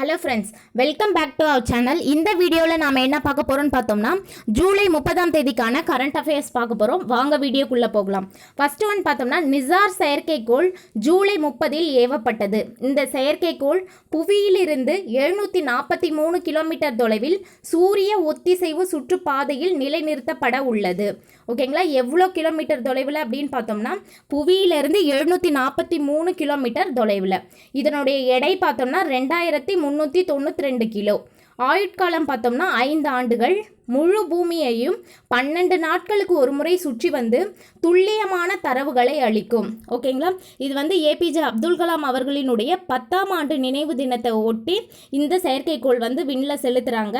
Hello friends welcome back to our channel இந்த வீடியோவில் நாம் என்ன பார்க்க போகிறோம்னு பார்த்தோம்னா ஜூலை முப்பதாம் தேதிக்கான கரண்ட் அஃபேர்ஸ் பார்க்க போகிறோம் வாங்க வீடியோக்குள்ளே போகலாம். ஃபர்ஸ்ட் ஒன் பார்த்தோம்னா நிசார் செயற்கைக்கோள் ஜூலை முப்பதில் ஏவப்பட்டது. இந்த செயற்கைக்கோள் புவியிலிருந்து எழுநூற்றி நாற்பத்தி மூணு கிலோமீட்டர் தொலைவில் சூரிய ஒத்திசைவு சுற்றுப்பாதையில் நிலைநிறுத்தப்பட உள்ளது. ஓகேங்களா எவ்வளோ கிலோமீட்டர் தொலைவில் அப்படின்னு பார்த்தோம்னா புவியிலிருந்து எழுநூற்றி நாற்பத்தி மூணு கிலோமீட்டர் தொலைவில். இதனுடைய எடை பார்த்தோம்னா ரெண்டாயிரத்தி முந்நூற்றி தொண்ணூற்றி ரெண்டு கிலோ. ஆயுட்காலம் பார்த்தோம்னா ஐந்து ஆண்டுகள். முழு பூமியையும் பன்னெண்டு நாட்களுக்கு ஒரு முறை சுற்றி வந்து துல்லியமான தரவுகளை அளிக்கும். ஓகேங்களா? இது வந்து ஏபிஜே அப்துல் கலாம் அவர்களினுடைய பத்தாம் ஆண்டு நினைவு தினத்தை ஒட்டி இந்த செயற்கைக்கோள் வந்து விண்ணில் செலுத்துகிறாங்க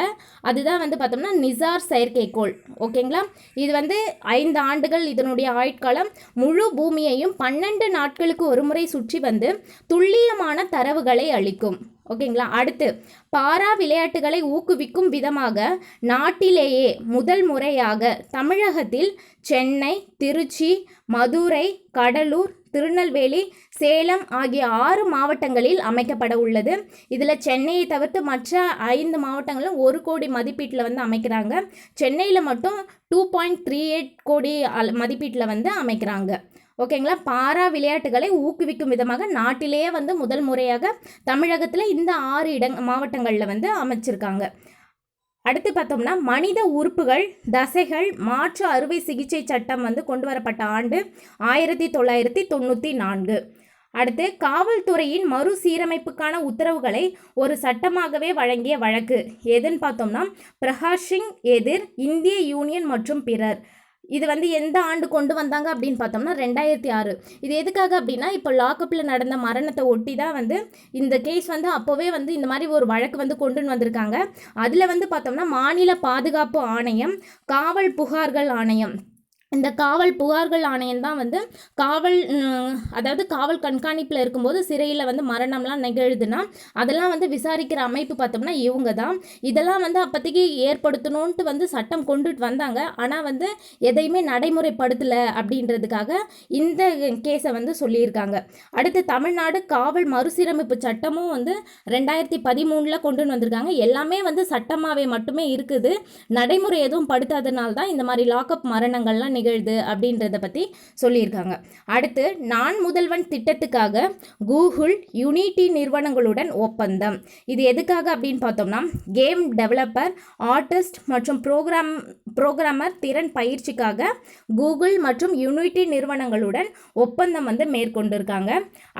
அதுதான் வந்து பார்த்தோம்னா நிசார் செயற்கைக்கோள். ஓகேங்களா? இது வந்து ஐந்து ஆண்டுகள் இதனுடைய ஆயுட்காலம். முழு பூமியையும் பன்னெண்டு நாட்களுக்கு ஒரு முறை சுற்றி வந்து துல்லியமான தரவுகளை அளிக்கும். ஓகேங்களா? அடுத்து பாரா விளையாட்டுகளை ஊக்குவிக்கும் விதமாக நாட்டிலேயே முதல் முறையாக தமிழகத்தில் சென்னை திருச்சி மதுரை கடலூர் திருநெல்வேலி சேலம் ஆகிய ஆறு மாவட்டங்களில் அமைக்கப்பட உள்ளது. இதில் சென்னையை தவிர்த்து மற்ற ஐந்து மாவட்டங்களும் ஒரு கோடி மதிப்பீட்டில் வந்து அமைக்கிறாங்க. சென்னையில் மட்டும் டூ பாயிண்ட் த்ரீ எயிட் கோடி மதிப்பீட்டில் வந்து அமைக்கிறாங்க. ஓகேங்களா? பாரா விளையாட்டுகளை ஊக்குவிக்கும் விதமாக நாட்டிலேயே வந்து முதல் முறையாக தமிழகத்தில் இந்த ஆறு இடங் மாவட்டங்களில் வந்து அமைச்சிருக்காங்க. அடுத்து பார்த்தோம்னா மனித உறுப்புகள் தசைகள் மாற்று அறுவை சிகிச்சை சட்டம் வந்து கொண்டு வரப்பட்ட ஆண்டு ஆயிரத்தி தொள்ளாயிரத்தி தொண்ணூற்றி நான்கு. அடுத்து காவல்துறையின் மறுசீரமைப்புக்கான உத்தரவுகளை ஒரு சட்டமாகவே வழங்கிய வழக்கு. எதுன்னு பார்த்தோம்னா பிரகாஷ் சிங் எதிர் இந்திய யூனியன் மற்றும் பிறர். இது வந்து எந்த ஆண்டு கொண்டு வந்தாங்க அப்படின்னு பார்த்தோம்னா ரெண்டாயிரத்தி ஆறு. இது எதுக்காக அப்படின்னா இப்போ லாக்கப்பில் நடந்த மரணத்தை ஒட்டி தான் வந்து இந்த கேஸ் வந்து அப்போவே வந்து இந்த மாதிரி ஒரு வழக்கு வந்து கொண்டுன்னு வந்திருக்காங்க. அதில் வந்து பார்த்தோம்னா மாநில பாதுகாப்பு ஆணையம் காவல் புகார்கள் ஆணையம் இந்த காவல் புகார்கள் ஆணையம் தான் வந்து காவல் அதாவது காவல் கண்காணிப்பில் இருக்கும்போது சிறையில் வந்து மரணம்லாம் நிகழுதுன்னா அதெல்லாம் வந்து விசாரிக்கிற அமைப்பு பார்த்தோம்னா இவங்க தான். இதெல்லாம் வந்து அப்போதைக்கு ஏற்படுத்தணுன்ட்டு வந்து சட்டம் கொண்டுட்டு வந்தாங்க. ஆனால் வந்து எதையுமே நடைமுறைப்படுத்தலை அப்படின்றதுக்காக இந்த கேஸை வந்து சொல்லியிருக்காங்க. அடுத்து தமிழ்நாடு காவல் மறுசீரமைப்பு சட்டமும் வந்து ரெண்டாயிரத்தி பதிமூணில் கொண்டு வந்திருக்காங்க. எல்லாமே வந்து சட்டமாகவே மட்டுமே இருக்குது. நடைமுறை எதுவும் படுத்தாதனால தான் இந்த மாதிரி லாக்அப் மரணங்கள்லாம் நிகழ்து அப்படின்றத பற்றி சொல்லியிருக்காங்க. அடுத்து நான் முதல்வன் திட்டத்துக்காக கூகுள் யுனிட்டி நிறுவனங்களுடன் ஒப்பந்தம். இது எதுக்காக அப்படின்னு பார்த்தோம்னா கேம் டெவலப்பர் ஆர்டிஸ்ட் மற்றும் ப்ரோக்ராம் ப்ரோக்ராமர் திறன் பயிற்சிக்காக கூகுள் மற்றும் யூனிட்டி நிறுவனங்களுடன் ஒப்பந்தம் வந்து மேற்கொண்டிருக்காங்க.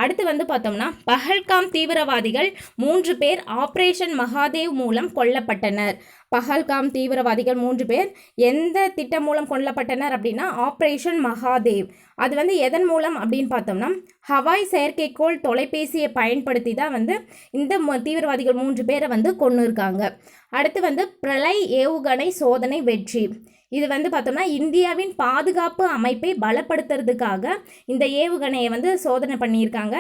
அடுத்து வந்து பார்த்தோம்னா பஹல்காம் தீவிரவாதிகள் மூன்று பேர் ஆப்ரேஷன் மகாதேவ் மூலம் கொல்லப்பட்டனர். பஹல்காம் தீவிரவாதிகள் மூன்று பேர் எந்த திட்டம் மூலம் கொல்லப்பட்டனர் அப்படின்னா ஆப்ரேஷன் மகாதேவ். அது வந்து எதன் மூலம் அப்படின்னு பார்த்தோம்னா ஹவாய் செயற்கைக்கோள் தொலைபேசியை பயன்படுத்தி தான் வந்து இந்த தீவிரவாதிகள் மூன்று பேரை வந்து கொண்டு இருக்காங்க அடுத்து வந்து பிரளய் ஏவுகணை சோதனை வெற்றி. இது வந்து பார்த்தோம்னா இந்தியாவின் பாதுகாப்பு அமைப்பை பலப்படுத்துறதுக்காக இந்த ஏவுகணையை வந்து சோதனை பண்ணியிருக்காங்க.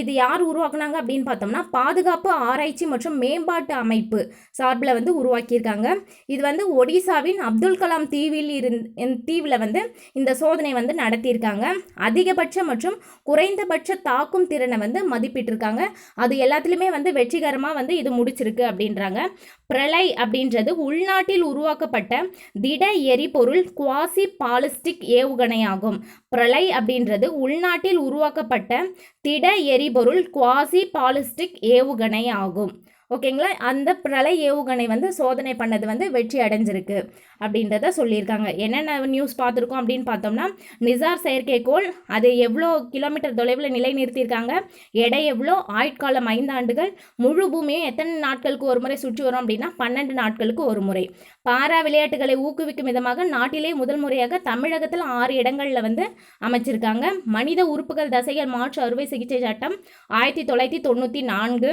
இது யார் உருவாக்குனாங்க அப்படின்னு பார்த்தோம்னா பாதுகாப்பு ஆராய்ச்சி மற்றும் மேம்பாட்டு அமைப்பு சார்பில் வந்து உருவாக்கியிருக்காங்க. இது வந்து ஒடிசாவின் அப்துல் கலாம் தீவில் இருந் தீவில் வந்து இந்த சோதனை வந்து நடத்தியிருக்காங்க. அதிகபட்ச மற்றும் குறைந்தபட்ச தாக்கும் திறனை வந்து மதிப்பிட்டிருக்காங்க. அது எல்லாத்துலேயுமே வந்து வெற்றிகரமாக வந்து இது முடிச்சிருக்கு அப்படின்றாங்க. பிரளை அப்படின்றது உள்நாட்டில் உருவாக்கப்பட்ட திட எரிபொருள் குவாசி பாலிஸ்டிக் ஏவுகணையாகும். பிரளை அப்படின்றது உள்நாட்டில் உருவாக்கப்பட்ட திட எரிபொருள் குவாசி பாலிஸ்டிக் ஏவுகணை ஆகும் ஓகேங்களா? அந்த பிரளய ஏவுகணை வந்து சோதனை பண்ணது வந்து வெற்றி அடைஞ்சிருக்கு அப்படின்றத சொல்லியிருக்காங்க. என்னென்ன நியூஸ் பார்த்துருக்கோம் அப்படின்னு பார்த்தோம்னா நிசார் செயற்கைக்கோள் அது எவ்வளோ கிலோமீட்டர் தொலைவில் நிலை நிறுத்தியிருக்காங்க எடை எவ்வளோ ஆயுட்காலம் ஐந்து ஆண்டுகள் முழு பூமியும் எத்தனை நாட்களுக்கு ஒரு முறை சுற்றி வரும் அப்படின்னா பன்னெண்டு நாட்களுக்கு ஒரு முறை. பாரா விளையாட்டுகளை ஊக்குவிக்கும் விதமாக நாட்டிலே முதல் முறையாக தமிழகத்தில் ஆறு இடங்களில் வந்து அமைச்சிருக்காங்க. மனித உறுப்புகள் தசைகள் மாற்று அறுவை சிகிச்சை சட்டம் ஆயிரத்தி தொள்ளாயிரத்தி தொண்ணூற்றி நான்கு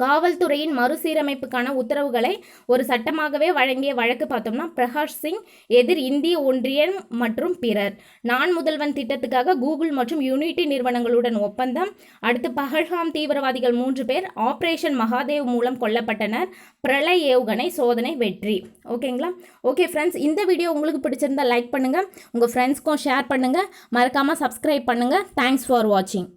காவல்துறையின் மறுசீரமைப்புக்கான உத்தரவுகளை ஒரு சட்டமாகவே வழங்கிய வழக்கு பார்த்தோம்னா பிரகாஷ் சிங் எதிர் இந்திய ஒன்றியம் மற்றும் பிறர். நான் முதல்வன் திட்டத்துக்காக கூகுள் மற்றும் யூனிட்டி நிறுவனங்களுடன் ஒப்பந்தம். அடுத்து பகல்காம் தீவிரவாதிகள் மூன்று பேர் ஆப்ரேஷன் மகாதேவ் மூலம் கொல்லப்பட்டனர். பிரளய் ஏவுகணை சோதனை வெற்றி. ஓகேங்களா? ஓகே ஃப்ரெண்ட்ஸ் இந்த வீடியோ உங்களுக்கு பிடிச்சிருந்தா லைக் பண்ணுங்கள் உங்கள் ஃப்ரெண்ட்ஸ்க்கும் ஷேர் பண்ணுங்கள் மறக்காமல் சப்ஸ்கிரைப் பண்ணுங்கள் தேங்க்ஸ் ஃபார் வாட்சிங்